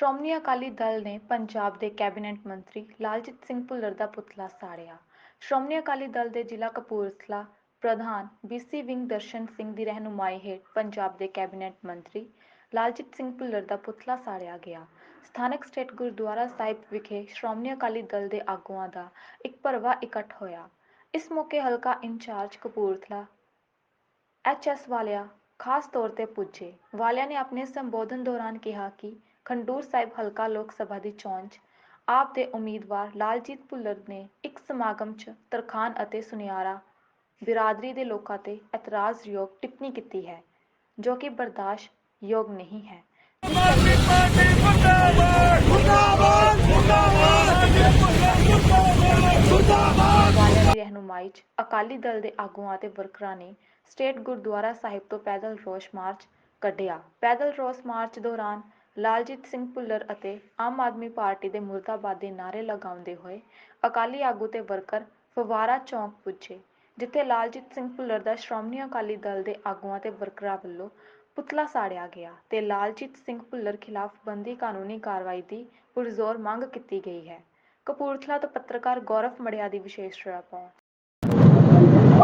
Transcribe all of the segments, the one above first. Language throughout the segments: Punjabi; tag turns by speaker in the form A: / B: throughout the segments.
A: ਸ਼੍ਰੋਮਣੀ ਅਕਾਲੀ ਦਲ ਨੇ ਪੰਜਾਬ ਦੇ ਕੈਬਨਿਟ ਮੰਤਰੀ ਲਾਲਜੀਤ ਸਿੰਘ ਭੁੱਲਰ ਦਾ ਪੁਤਲਾ ਸਾੜਿਆ। ਸ਼੍ਰੋਮਣੀ ਅਕਾਲੀ ਦਲ ਦੇ ਜ਼ਿਲ੍ਹਾ ਕਪੂਰਥਲਾ ਪ੍ਰਧਾਨ ਬੀਸੀ ਵਿੰਗ ਦਰਸ਼ਨ ਸਿੰਘ ਦੀ ਰਹਿਨੁਮਾਈ ਹੇਠ ਪੰਜਾਬ ਦੇ ਕੈਬਨਿਟ ਮੰਤਰੀ ਲਾਲਜੀਤ ਸਿੰਘ ਭੁੱਲਰ ਦਾ ਪੁਤਲਾ ਸਾੜਿਆ ਗਿਆ। ਸਥਾਨਕ ਸਟੇਟ ਗੁਰਦੁਆਰਾ ਸਾਹਿਬ ਵਿਖੇ ਸ਼੍ਰੋਮਣੀ ਅਕਾਲੀ ਦਲ ਦੇ ਆਗੂਆਂ ਦਾ ਇੱਕ ਭਰਵਾ ਇਕੱਠ ਹੋਇਆ। ਇਸ ਮੌਕੇ ਹਲਕਾ ਇੰਚਾਰਜ ਕਪੂਰਥਲਾ ਐਚਐਸ ਵਾਲਿਆ ਖਾਸ ਤੌਰ ਤੇ ਪੁੱਜੇ। ਵਾਲਿਆ ਨੇ ਆਪਣੇ ਸੰਬੋਧਨ ਦੌਰਾਨ ਕਿਹਾ ਕਿ ਖੰਡੂਰ ਸਾਹਿਬ ਹਲਕਾ ਲੋਕ ਸਭਾ ਦੀ ਚੋਣ 'ਚ ਆਪ ਦੇ ਉਮੀਦਵਾਰ ਲਾਲਜੀਤ ਭੁੱਲਰ ਨੇ ਇੱਕ ਸਮਾਗਮ 'ਚ ਤਰਖਾਨ ਅਤੇ ਸੁਨਿਆਰਾ, ਬਿਰਾਦਰੀ ਦੇ ਲੋਕਾਂ ਤੇ ਇਤਰਾਜ਼ਯੋਗ ਟਿੱਪਣੀ ਕੀਤੀ ਹੈ, ਜੋ ਕਿ ਬਰਦਾਸ਼ਤ ਯੋਗ ਨਹੀਂ ਹੈ। ਦੀ ਰਹਿਨੁਮਾਈ 'ਚ ਅਕਾਲੀ ਦਲ ਦੇ ਆਗੂਆਂ ਅਤੇ ਵਰਕਰਾਂ ਨੇ ਸਟੇਟ ਗੁਰਦੁਆਰਾ ਸਾਹਿਬ ਤੋਂ ਪੈਦਲ ਰੋਸ ਮਾਰਚ ਕੱਢਿਆ। ਪੈਦਲ ਰੋਸ ਮਾਰਚ ਦੌਰਾਨ ਲਾਲਜੀਤ ਸਿੰਘ ਭੁੱਲਰ ਅਤੇ ਆਮ ਆਦਮੀ ਪਾਰਟੀ ਦੇ ਮੁਰਦਾਬਾਦ ਦੇ ਨਾਅਰੇ ਲਗਾਉਂਦੇ ਹੋਏ ਅਕਾਲੀ ਆਗੂ ਤੇ ਵਰਕਰ ਫਵਾਰਾ ਚੌਂਕ ਪੁੱਜੇ, ਜਿੱਥੇ ਲਾਲਜੀਤ ਸਿੰਘ ਭੁੱਲਰ ਦਾ ਸ਼੍ਰੋਮਣੀ ਅਕਾਲੀ ਦਲ ਦੇ ਆਗੂਆਂ ਤੇ ਵਰਕਰਾਂ ਵੱਲੋਂ ਪੁਤਲਾ ਸਾੜਿਆ ਗਿਆ ਤੇ ਲਾਲਜੀਤ ਸਿੰਘ ਭੁੱਲਰ ਖਿਲਾਫ ਬੰਦੀ ਕਾਨੂੰਨੀ ਕਾਰਵਾਈ ਦੀ ਪੁਰਜ਼ੋਰ ਮੰਗ ਕੀਤੀ ਗਈ ਹੈ। ਕਪੂਰਥਲਾ ਤੋਂ ਪੱਤਰਕਾਰ ਗੌਰਵ ਮੜਿਆ ਦੀ ਵਿਸ਼ੇਸ਼ ਰਿਪੋਰਟ।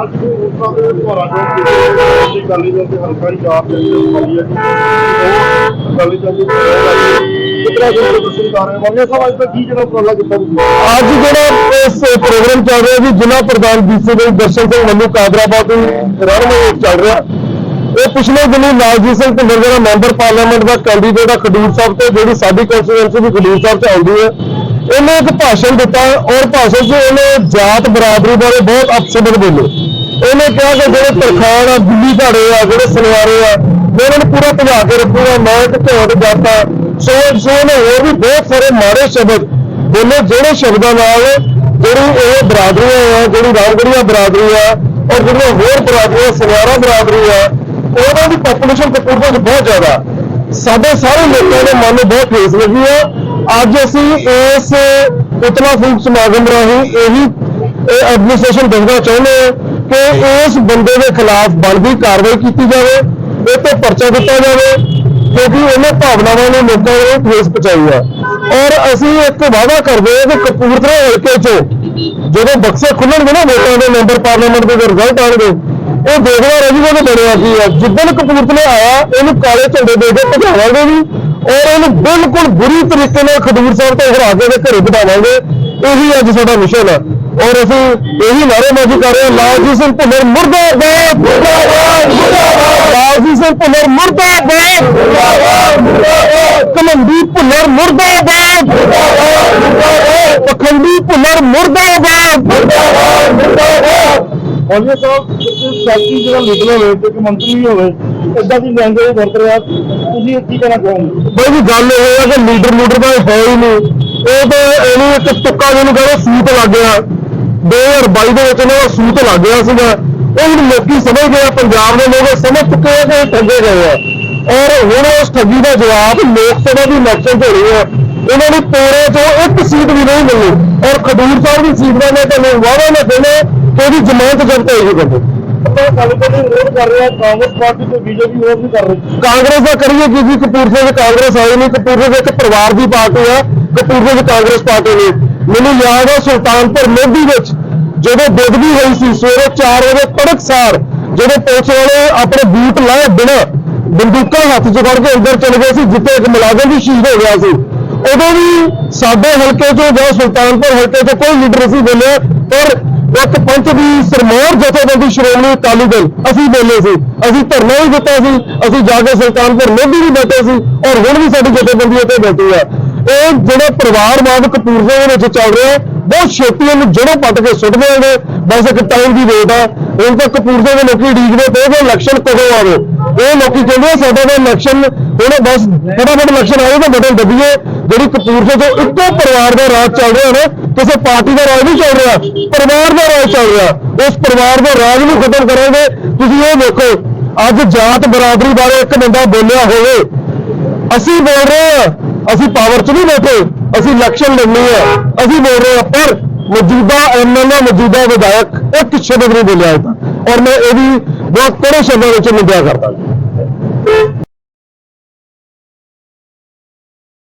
B: ਅੱਜ ਦੇ ਉਸਦਾ ਦੇ ਦੁਆਰਾ ਜੋ ਕੀਤੀ ਅਕਾਲੀ ਦਲ ਦੇ ਹਲਕਾ ਇੰਚਾਰਜ ਜਿਹੜੀ ਪਾਈ ਹੈ ਉਹ ਅਕਾਲੀ ਦਲ ਕਿਤਨਾ ਜੋ ਪ੍ਰਦਰਸ਼ਨ ਕਰ ਰਹੇ ਵਾਲੀਆ ਸਾਹਿਬ ਅੱਜ ਤੱਕ ਕੀ ਜਿਹੜਾ ਉਪਰਾਲਾ ਕੀਤਾ ਤੁਸੀਂ
C: ਅੱਜ ਜਿਹੜਾ ਇਸ ਪ੍ਰੋਗਰਾਮ ਚੱਲ ਰਿਹਾ ਜੀ, ਜ਼ਿਲ੍ਹਾ ਪ੍ਰਧਾਨ ਬੀਸੀ ਦੇ ਦਰਸ਼ਨ ਸਿੰਘ ਮੰਨੂ ਕਾਦਰਾਬਾਦ ਦੀ ਰਹਿਨਮਾਈ ਚੱਲ ਰਿਹਾ। ਇਹ ਪਿਛਲੇ ਦਿਨੀ ਲਾਲਜੀਤ ਸਿੰਘ ਭੁੱਲਰ ਜਿਹੜਾ ਮੈਂਬਰ ਪਾਰਲੀਮੈਂਟ ਦਾ ਕੈਂਡੀਡੇਟ ਆ ਖਡੂਰ ਸਾਹਿਬ ਤੋਂ, ਜਿਹੜੀ ਸਾਡੀ ਕੰਸਟੀਟੂਐਂਸੀ ਵੀ ਖਡੂਰ ਸਾਹਿਬ ਚ ਆਉਂਦੀ ਹੈ, ਇਹਨੇ ਇੱਕ ਭਾਸ਼ਣ ਦਿੱਤਾ ਔਰ ਭਾਸ਼ਣ 'ਚ ਇਹਨੇ ਜਾਤ ਬਰਾਦਰੀ ਬਾਰੇ ਬਹੁਤ ਅਪਸ਼ਬਦ ਬੋਲੇ ਉਹਨੇ ਕਿਹਾ ਕਿ ਜਿਹੜੇ ਤਰਖਾਣ ਆ ਦਿੱਲੀ ਝਾੜੇ ਆ, ਜਿਹੜੇ ਸੁਨਿਆਰੇ ਆ, ਮੈਂ ਇਹਨਾਂ ਨੂੰ ਪੂਰਾ ਭਜਾ ਕੇ ਰੱਖੂਗਾ, ਮੈਂ ਇੱਕ ਝੋਟ ਜਾਤਾ ਸੋ ਸੋ ਨੇ ਹੋਰ ਵੀ ਬਹੁਤ ਸਾਰੇ ਮਾੜੇ ਸ਼ਬਦ ਬੋਲੇ, ਜਿਹੜੇ ਸ਼ਬਦਾਂ ਨਾਲ ਜਿਹੜੀ ਇਹ ਬਰਾਦਰੀਆਂ ਆ, ਜਿਹੜੀ ਰਾਮਗੜੀਆ ਬਰਾਦਰੀ ਆ, ਔਰ ਜਿਹੜੀਆਂ ਹੋਰ ਬਰਾਦਰੀਆਂ ਸੁਨਿਆਰਾ ਬਰਾਦਰੀ ਆ ਉਹਨਾਂ ਦੀ ਪੋਪੂਲੇਸ਼ਨ ਕਪੂਰਥਲੇ 'ਚ ਬਹੁਤ ਜ਼ਿਆਦਾ। ਸਾਡੇ ਸਾਰੇ ਲੋਕਾਂ ਦੇ ਮਨ ਨੂੰ ਬਹੁਤ ਠੇਸ ਲੱਗੀ ਆ। ਅੱਜ ਅਸੀਂ ਇਸ ਪੁਤਲਾ ਫੂਕ ਸਮਾਗਮ ਰਾਹੀਂ ਇਹੀ ਇਹ ਐਡਮਿਨਿਸਟ੍ਰੇਸ਼ਨ ਦੱਸਣਾ ਚਾਹੁੰਦੇ ਹਾਂ ਕਿ ਇਸ ਬੰਦੇ ਦੇ ਖਿਲਾਫ ਬਣਦੀ ਕਾਰਵਾਈ ਕੀਤੀ ਜਾਵੇ ਇਹ ਤੇ ਪਰਚਾ ਦਿੱਤਾ ਜਾਵੇ ਕਿਉਂਕਿ ਉਹਨੇ ਭਾਵਨਾਵਾਂ ਨੂੰ ਲੋਕਾਂ ਨੂੰ ਠੇਸ ਪਹੁੰਚਾਈ ਆ। ਔਰ ਅਸੀਂ ਇੱਕ ਵਾਅਦਾ ਕਰਦੇ ਹਾਂ ਕਿ ਕਪੂਰਥਲੇ ਹਲਕੇ 'ਚੋਂ ਜਦੋਂ ਬਕਸੇ ਖੁੱਲਣਗੇ ਨਾ ਵੋਟਾਂ ਦੇ ਮੈਂਬਰ ਪਾਰਲੀਮੈਂਟ ਦੇ ਰਿਜ਼ਲਟ ਆਉਣਗੇ ਉਹ ਦੇਖਣਾ ਰਹਿ ਜੂਗਾ ਕਿ ਬਣਿਆ ਕੀ ਆ। ਜਿੱਦਣ ਕਪੂਰਥਲੇ ਆਇਆ ਇਹਨੂੰ ਕਾਲੇ ਝੰਡੇ ਦੇ ਕੇ ਭਜਾਵਾਂਗੇ ਵੀ ਔਰ ਇਹਨੂੰ ਬਿਲਕੁਲ ਬੁਰੀ ਤਰੀਕੇ ਨਾਲ ਖਡੂਰ ਸਾਹਿਬ ਤੋਂ ਹਰਾ ਕੇ ਘਰੇ ਬਿਠਾਵਾਂਗੇ। ਇਹੀ ਅੱਜ ਸਾਡਾ ਮਿਸ਼ਨ ਆ। ਔਰ ਅਸੀਂ ਇਹੀ ਨਾਅਰੇਬਾਜ਼ੀ ਕਰ ਰਹੇ ਹਾਂ ਲਾਲਜੀ ਸਿੰਘ ਭੁੱਲਰ ਮੁਰਦਾਬਾਦ। ਮੁਰਦਾਬਾਦ। ਮੁਰਦਾਬਾਦ ਲਾਲਜੀ ਸਿੰਘ ਭੁੱਲਰ ਮੁਰਦਾਬਾਦ। ਮੁਰਦਾਬਾਦ ਮੁਰਦਾਬਾਦ। ਕਮੰਦੀ ਭੁੱਲਰ ਮੁਰਦਾਬਾਦ। ਮੁਰਦਾਬਾਦ। ਮੁਰਦਾਬਾਦ ਪਖੰਡੀ ਭੁੱਲਰ ਮੁਰਦਾਬਾਦ। ਮੁਰਦਾਬਾਦ ਮੁਰਦਾਬਾਦ।
B: ਵਾਲੀਆ ਸਾਹਿਬ ਜਿਹੜਾ ਲੀਡਰ ਹੋਵੇ ਤੇ ਮੰਤਰੀ ਵੀ ਹੋਵੇ ਇਦਾਂ ਦੀ ਲੈਂਗੁਏਜ ਵਰਤ ਰਿਹਾ ਤੁਸੀਂ ਇਹ ਕੀ ਕਹਿਣਾ ਚਾਹੋਗੇ?
C: ਬਈ ਜੀ ਗੱਲ ਇਹ ਹੈ ਕਿ ਲੀਡਰ ਲੀਡਰ ਦਾ ਹੈ ਹੀ ਨਹੀਂ। ਇਹ ਤਾਂ ਇਹਨੂੰ ਇੱਕ ਤੁੱਕਾ ਜਿਹਨੂੰ ਕਹਿੰਦੇ ਸੂਤ ਲੱਗ ਗਿਆ। 2022 ਦੇ ਵਿੱਚ ਇਹਨਾਂ ਦਾ ਸੂਤ ਲੱਗ ਗਿਆ ਸੀਗਾ। ਉਹ ਹੁਣ ਲੋਕੀ ਸਮਝ ਗਏ ਆ, ਪੰਜਾਬ ਦੇ ਲੋਕ ਸਮਝ ਚੁੱਕੇ ਆ ਕਿ ਇਹ ਠੱਗੇ ਗਏ ਆ। ਔਰ ਹੁਣ ਉਸ ਠੱਗੀ ਦਾ ਜਵਾਬ ਲੋਕ ਸਭਾ ਦੀ ਇਲੈਕਸ਼ਨ ਹੋਣੀ ਆ। ਇਹਨਾਂ ਨੂੰ ਤੋੜੇ ਤੋਂ ਇੱਕ ਸੀਟ ਵੀ ਨਹੀਂ ਮਿਲਣੀ ਔਰ ਖਡੂਰ ਸਾਹਿਬ ਦੀ ਸੀਟ ਦਾ ਮੈਂ ਤੁਹਾਨੂੰ ਵਾਅਦਾ ਨਾ ਦੇਣਾ ਕਿ ਉਹਦੀ ਜ਼ਮਾਨਤ ਜ਼ਬਤ ਹੋਏਗੀ ਬੰਦੇ।
B: ਆਪਾਂ ਅਕਾਲੀ ਦਲ ਨੂੰ ਵਿਰੋਧ ਕਰ ਰਿਹਾ ਕਾਂਗਰਸ ਪਾਰਟੀ ਤੇ ਬੀਜੇਪੀ ਵਿਰੋਧ ਵੀ ਕਰ ਰਹੀ
C: ਕਾਂਗਰਸ ਦਾ ਕਰੀਏ ਕੀ ਜੀ? ਕਪੂਰਥਲੇ ਵਿੱਚ ਕਾਂਗਰਸ ਆਈ ਨਹੀਂ ਕਪੂਰਥਲੇ ਵਿੱਚ ਇੱਕ ਪਰਿਵਾਰ ਦੀ ਪਾਰਟੀ ਆ ਕਪੂਰਥਲੇ ਵਿੱਚ ਕਾਂਗਰਸ ਪਾਰਟੀ ਨਹੀਂ। ਮੈਨੂੰ ਯਾਦ ਹੈ ਸੁਲਤਾਨਪੁਰ ਲੋਧੀ ਵਿੱਚ ਜਦੋਂ ਬੇਦਬੀ ਹੋਈ ਸੀ, ਸਵੇਰੇ 4 ਵਜੇ ਤੜਕਸਾਰ ਜਿਹੜੇ ਪੁਲਿਸ ਵਾਲੇ ਆਪਣੇ ਬੂਟ ਲਾਏ ਬਿਨਾਂ ਬੰਦੂਕਾਂ ਹੱਥ 'ਚ ਫੜ ਕੇ ਅੰਦਰ ਚਲੇ ਗਏ ਸੀ, ਜਿੱਥੇ ਇੱਕ ਮੁਲਾਜ਼ਮ ਵੀ ਸ਼ਹੀਦ ਹੋ ਗਿਆ ਸੀ। ਉਦੋਂ ਵੀ ਸਾਡੇ ਹਲਕੇ 'ਚੋਂ ਜਾਂ ਸੁਲਤਾਨਪੁਰ ਹਲਕੇ 'ਚੋਂ ਕੋਈ ਲੀਡਰ ਸੀ ਬੋਲਿਆ, ਪਰ ਇੱਕ ਪੰਚ ਦੀ ਸਰਮੌਰ ਜਥੇਬੰਦੀ ਸ਼੍ਰੋਮਣੀ ਅਕਾਲੀ ਦਲ ਅਸੀਂ ਬੋਲੇ ਸੀ। ਅਸੀਂ ਧਰਨਾ ਵੀ ਦਿੱਤਾ ਸੀ, ਅਸੀਂ ਜਾ ਕੇ ਸੁਲਤਾਨਪੁਰ ਲੋਧੀ ਵੀ ਬੈਠੇ ਸੀ ਔਰ ਹੁਣ ਵੀ ਸਾਡੀ ਜਥੇਬੰਦੀ ਉੱਤੇ ਬੈਠੀ ਆ। ਇਹ ਜਿਹੜਾ ਪਰਿਵਾਰਵਾਦ ਕਪੂਰਥਲੇ ਦੇ ਵਿੱਚ ਚੱਲ ਰਿਹਾ ਬਹੁਤ ਛੇਤੀ ਇਹਨੂੰ ਜੜੋਂ ਪੱਟ ਕੇ ਸੁੱਟ ਦੇਣਗੇ ਬਸ ਇੱਕ ਟਾਈਮ ਦੀ ਵੇਟ ਆ। ਹੁਣ ਤਾਂ ਕਪੂਰਥਲੇ ਦੇ ਲੋਕੀ ਉਡੀਕਦੇ ਪਏ ਕਿ ਇਲੈਕਸ਼ਨ ਕਦੋਂ ਆਵੇ। ਇਹ ਲੋਕੀ ਕਹਿੰਦੇ ਆ ਸਾਡਾ ਤਾਂ ਇਲੈਕਸ਼ਨ ਹੁਣ ਬਸ ਫਟਾਫਟ ਇਲੈਕਸ਼ਨ ਆਏ ਤਾਂ ਬਟਨ ਦੱਬੀਏ। ਜਿਹੜੀ ਕਪੂਰਥਲੇ ਤੋਂ ਇੱਕੋ ਪਰਿਵਾਰ ਦਾ ਰਾਜ ਚੱਲ ਰਿਹਾ ਨਾ, ਕਿਸੇ ਪਾਰਟੀ ਦਾ ਰਾਜ ਨਹੀਂ ਚੱਲ ਰਿਹਾ, ਪਰਿਵਾਰ ਦਾ ਰਾਜ ਚੱਲ ਰਿਹਾ। ਉਸ ਪਰਿਵਾਰ ਦੇ ਰਾਜ ਨੂੰ ਖਤਮ ਕਰਾਂਗੇ। ਤੁਸੀਂ ਇਹ ਦੇਖੋ, ਅੱਜ ਜਾਤ ਬਰਾਦਰੀ ਬਾਰੇ ਇੱਕ ਬੰਦਾ ਬੋਲਿਆ ਹੋਵੇ। ਅਸੀਂ ਬੋਲ ਰਹੇ ਹਾਂ, ਅਸੀਂ ਪਾਵਰ 'ਚ ਨਹੀਂ ਬੈਠੇ। ਅਸੀਂ ਇਲੈਕਸ਼ਨ ਲੜਨੀ ਹੈ। ਅਸੀਂ ਬੋਲ ਰਹੇ ਹਾਂ, ਪਰ ਮੌਜੂਦਾ ਐਮਐਲਏ ਮੌਜੂਦਾ ਵਿਧਾਇਕ ਇੱਕ ਸ਼ਬਦ ਨਹੀਂ ਬੋਲਿਆ ਹੋਇਆ। ਔਰ ਮੈਂ ਇਹਦੀ ਬਹੁਤ ਕੜੇ ਸ਼ਬਦਾਂ ਵਿੱਚ ਨਿੰਦਿਆ ਕਰਦਾ।